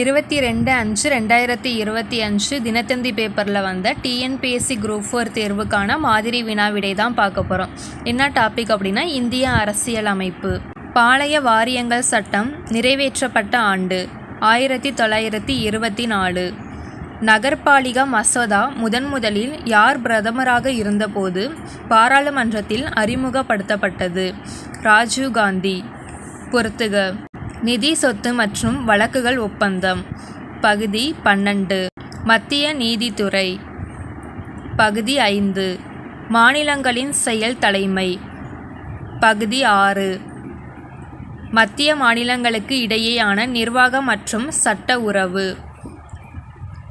இருபத்தி ரெண்டு அஞ்சு ரெண்டாயிரத்தி இருபத்தி அஞ்சு தினத்தந்தி பேப்பரில் வந்த டிஎன்பிஎஸ்சி குரூப் ஃபோர் தேர்வுக்கான மாதிரி வினா விடை தான் பார்க்க போகிறோம் என்ன டாபிக் அப்படின்னா இந்திய அரசியல் அமைப்பு பாளைய வாரியங்கள் சட்டம் நிறைவேற்றப்பட்ட ஆண்டு ஆயிரத்தி தொள்ளாயிரத்தி இருபத்தி நாலு. நகர்பாலிகா மசோதா முதன் முதலில் யார் பிரதமராக இருந்தபோது பாராளுமன்றத்தில் அறிமுகப்படுத்தப்பட்டது. ராஜீவ் காந்தி பொறுத்துக. நிதி சொத்து மற்றும் வழக்குகள் ஒப்பந்தம். பகுதி பன்னெண்டு. மத்திய நீதித்துறை. பகுதி ஐந்து. மாநிலங்களின் செயல் தலைமை. பகுதி ஆறு. மத்திய மாநிலங்களுக்கு இடையேயான நிர்வாக மற்றும் சட்ட உறவு.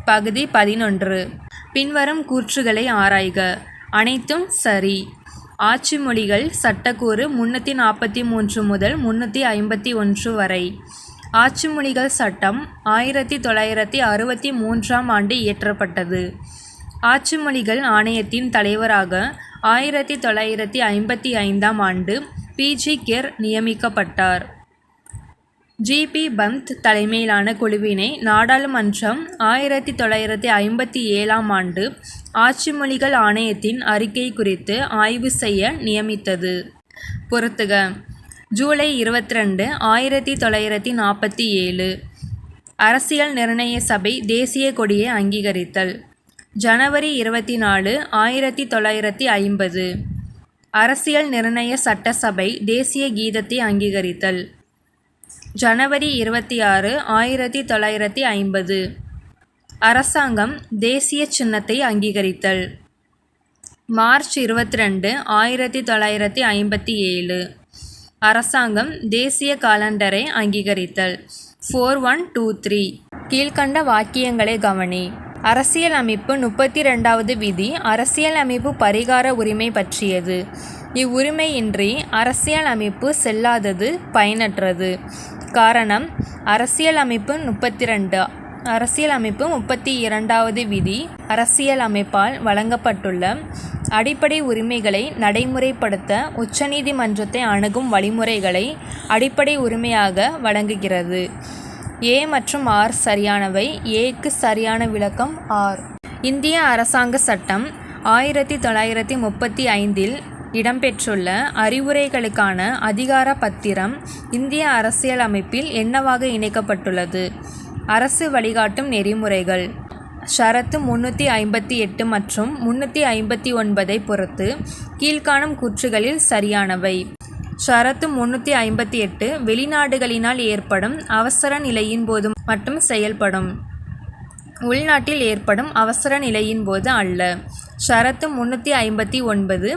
பகுதி பதினொன்று. பின்வரும் கூற்றுகளை ஆராய்க. அனைத்தும் சரி. ஆட்சி மொழிகள் சட்டக்கூறு முன்னூற்றி நாற்பத்தி மூன்று முதல் முன்னூற்றி ஐம்பத்தி ஒன்று வரை. ஆட்சி மொழிகள் சட்டம் ஆயிரத்தி தொள்ளாயிரத்தி அறுபத்தி மூன்றாம் ஆண்டு இயற்றப்பட்டது. ஆட்சி மொழிகள் ஆணையத்தின் தலைவராக ஆயிரத்தி தொள்ளாயிரத்தி ஐம்பத்தி ஐந்தாம் ஆண்டு பிஜி கெர் நியமிக்கப்பட்டார். ஜிபி பந்த் தலைமையிலான குழுவினை நாடாளுமன்றம் ஆயிரத்தி தொள்ளாயிரத்தி ஐம்பத்தி ஏழாம் ஆண்டு ஆட்சி மொழிகள் ஆணையத்தின் அறிக்கை குறித்து ஆய்வு செய்ய நியமித்தது. பொறுத்துக. ஜூலை இருபத்தி ரெண்டு ஆயிரத்தி தொள்ளாயிரத்தி நாற்பத்தி ஏழு. அரசியல் நிர்ணய சபை தேசிய கொடியை அங்கீகரித்தல். ஜனவரி இருபத்தி நாலு ஆயிரத்தி தொள்ளாயிரத்தி ஐம்பது. அரசியல் நிர்ணய சட்டசபை தேசிய கீதத்தை அங்கீகரித்தல். ஜனவரி இருபத்தி ஆறு ஆயிரத்தி தொள்ளாயிரத்தி ஐம்பது. அரசாங்கம் தேசிய சின்னத்தை அங்கீகரித்தல். மார்ச் இருபத்தி ரெண்டு ஆயிரத்தி தொள்ளாயிரத்தி ஐம்பத்தி ஏழு. அரசாங்கம் தேசிய காலண்டரை அங்கீகரித்தல். Four one two three. கீழ்கண்ட வாக்கியங்களை கவனி. அரசியல் அமைப்பு முப்பத்தி ரெண்டாவது விதி அரசியல் அமைப்பு பரிகார உரிமை பற்றியது. இவ்வுரிமையின்றி அரசியல் அமைப்பு செல்லாதது பயனற்றது. காரணம் அரசியலமைப்பு முப்பத்தி ரெண்டு அரசியலமைப்பு முப்பத்தி இரண்டாவது விதி அரசியலமைப்பால் வழங்கப்பட்டுள்ள அடிப்படை உரிமைகளை நடைமுறைப்படுத்த உச்சநீதிமன்றத்தை அணுகும் வழிமுறைகளை அடிப்படை உரிமையாக வழங்குகிறது. ஏ மற்றும் ஆர் சரியானவை. ஏக்கு சரியான விளக்கம் ஆர். இந்திய அரசாங்க சட்டம் ஆயிரத்தி தொள்ளாயிரத்தி முப்பத்தி ஐந்தில் இடம்பெற்றுள்ள அறிவுரைகளுக்கான அதிகார பத்திரம் இந்திய அரசியலமைப்பில் என்னவாக இணைக்கப்பட்டுள்ளது? அரசு வழிகாட்டும் நெறிமுறைகள். ஷரத்து முன்னூற்றி ஐம்பத்தி எட்டு மற்றும் முன்னூற்றி ஐம்பத்தி ஒன்பதை பொறுத்து கீழ்காணும் கூற்றுகளில் சரியானவை. ஷரத்து முன்னூற்றி ஐம்பத்தி எட்டு வெளிநாடுகளினால் ஏற்படும் அவசர நிலையின் போது மட்டும் செயல்படும். உள்நாட்டில் ஏற்படும் அவசர நிலையின் போது அல்ல. ஷரத்து முன்னூற்றி ஐம்பத்தி ஒன்பது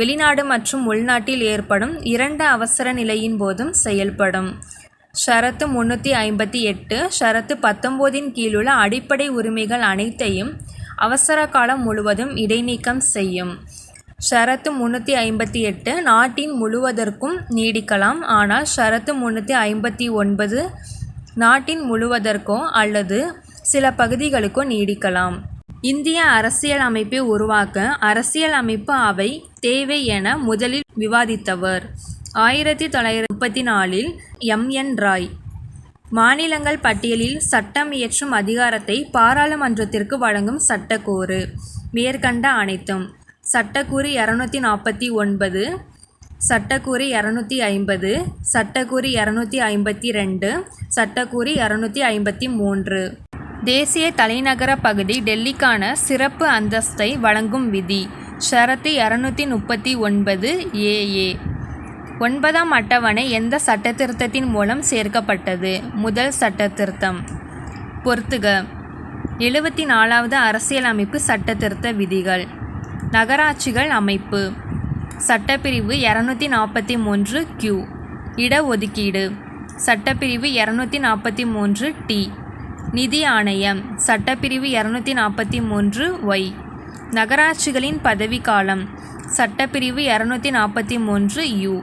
வெளிநாடு மற்றும் உள்நாட்டில் ஏற்படும் இரண்டு அவசர நிலையின் போதும் செயல்படும். ஷரத்து முன்னூற்றி ஐம்பத்தி எட்டு ஷரத்து பத்தொம்போதின் கீழுள்ள அடிப்படை உரிமைகள் அனைத்தையும் அவசர காலம் முழுவதும் இடைநீக்கம் செய்யும். ஷரத்து முன்னூற்றி ஐம்பத்தி எட்டு நாட்டின் முழுவதற்கும் நீடிக்கலாம். ஆனால் ஷரத்து முன்னூற்றி ஐம்பத்தி ஒன்பது நாட்டின் முழுவதற்கோ அல்லது சில பகுதிகளுக்கோ நீடிக்கலாம். இந்திய அரசியல் அமைப்பை உருவாக்க அரசியல் அமைப்பு அவை தேவை என முதலில் விவாதித்தவர். ஆயிரத்தி தொள்ளாயிரத்தி முப்பத்தி நாலில் எம். என். ராய். மாநிலங்கள் பட்டியலில் சட்டம் இயற்றும் அதிகாரத்தை பாராளுமன்றத்திற்கு வழங்கும் சட்டக்கூறு. மேற்கண்ட அனைத்தும் சட்டக்கூறு இரநூத்தி நாற்பத்தி ஒன்பது சட்டக்கூறு இரநூத்தி ஐம்பது சட்டக்கூறு இரநூத்தி ஐம்பத்தி ரெண்டு சட்டக்கூறு இரநூத்தி ஐம்பத்தி மூன்று. தேசிய தலைநகர பகுதி டெல்லிக்கான சிறப்பு அந்தஸ்தை வழங்கும் விதி. ஷரத்து இரநூத்தி முப்பத்தி ஒன்பது ஏஏ ஒன்பதாம் அட்டவணை எந்த சட்டத்திருத்தத்தின் மூலம் சேர்க்கப்பட்டது? முதல் சட்டத்திருத்தம். பொறுத்துக. எழுபத்தி நாலாவது அரசியலமைப்பு சட்டத்திருத்த விதிகள். நகராட்சிகள் அமைப்பு. சட்டப்பிரிவு இரநூத்தி நாற்பத்தி மூன்று கியூ இடஒதுக்கீடு. சட்டப்பிரிவு இரநூத்தி நாற்பத்தி மூன்று டி நிதி ஆணையம். சட்டப்பிரிவு இரநூத்தி நாற்பத்தி மூன்று ஒய். நகராட்சிகளின் பதவிக்காலம் சட்டப்பிரிவு இரநூத்தி நாற்பத்தி மூன்று யு.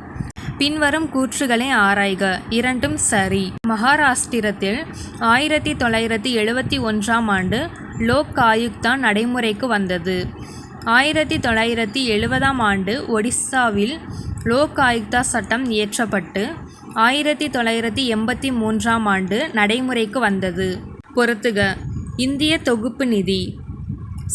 பின்வரும் கூற்றுகளை ஆராய்க. இரண்டும் சரி. மகாராஷ்டிரத்தில் ஆயிரத்தி தொள்ளாயிரத்தி எழுபத்தி ஒன்றாம் ஆண்டு லோக் ஆயுக்தா நடைமுறைக்கு வந்தது. ஆயிரத்தி தொள்ளாயிரத்தி எழுபதாம் ஆண்டு ஒடிசாவில் லோக் ஆயுக்தா சட்டம் இயற்றப்பட்டு ஆயிரத்தி தொள்ளாயிரத்தி எண்பத்தி மூன்றாம் ஆண்டு நடைமுறைக்கு வந்தது. பொறுத்துக. இந்திய தொகுப்பு நிதி.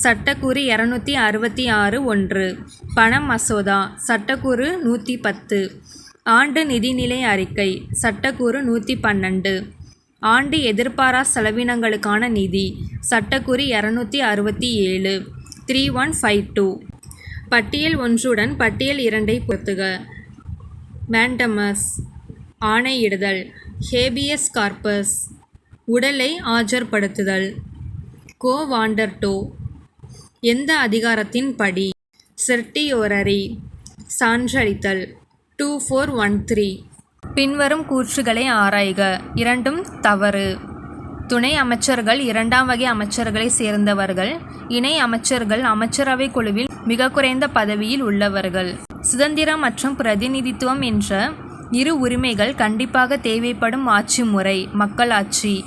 சட்டக்கூறு இரநூத்தி அறுபத்தி ஆறு ஒன்று. பணம் மசோதா. சட்டக்கூறு நூற்றி பத்து. ஆண்டு நிதிநிலை அறிக்கை. சட்டக்கூறு நூற்றி பன்னெண்டு. ஆண்டு எதிர்பாரா செலவினங்களுக்கான நிதி. சட்டக்கூறு இரநூத்தி அறுபத்தி ஏழு. த்ரீ ஒன் ஃபைவ் டூ பட்டியல் ஒன்றுடன் பட்டியல் இரண்டை பொறுத்துக. மேண்டமஸ் ஆணையிடுதல். ஹேபியஸ் கார்பஸ் உடலை ஆஜர்படுத்துதல். கோவாண்டர் எந்த அதிகாரத்தின் படி? Certiorari சான்றளித்தல். Two four one three. பின்வரும் கூற்றுகளை ஆராய்க. இரண்டும் தவறு. துணை அமைச்சர்கள் இரண்டாம் வகை அமைச்சர்களை சேர்ந்தவர்கள் இணை அமைச்சர்கள் அமைச்சரவை குழுவில் மிக குறைந்த பதவியில் உள்ளவர்கள். சுதந்திரம் மற்றும் பிரதிநிதித்துவம் என்ற இரு உரிமைகள் கண்டிப்பாக தேவைப்படும் ஆட்சி முறை மக்களாட்சி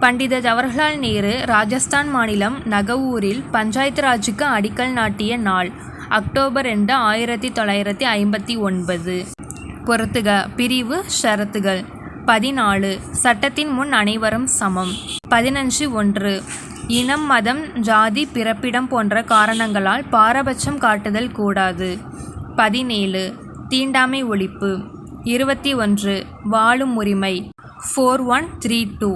பண்டித ஜவஹர்லால் நேரு ராஜஸ்தான் மாநிலம் நகவூரில் பஞ்சாயத்து ராஜுக்கு அடிக்கல் நாட்டிய நாள் அக்டோபர் ரெண்டு ஆயிரத்தி தொள்ளாயிரத்தி ஐம்பத்தி ஒன்பது. பொறுத்துக பிரிவு ஷரத்துகள். பதினாலு சட்டத்தின் முன் அனைவரும் சமம். பதினஞ்சு ஒன்று. இனம் மதம் ஜாதி பிறப்பிடம் போன்ற காரணங்களால் பாரபட்சம் காட்டுதல் கூடாது. பதினேழு. தீண்டாமை ஒழிப்பு. இருபத்தி ஒன்று வாழும் உரிமை ஃபோர் ஒன் த்ரீ டூ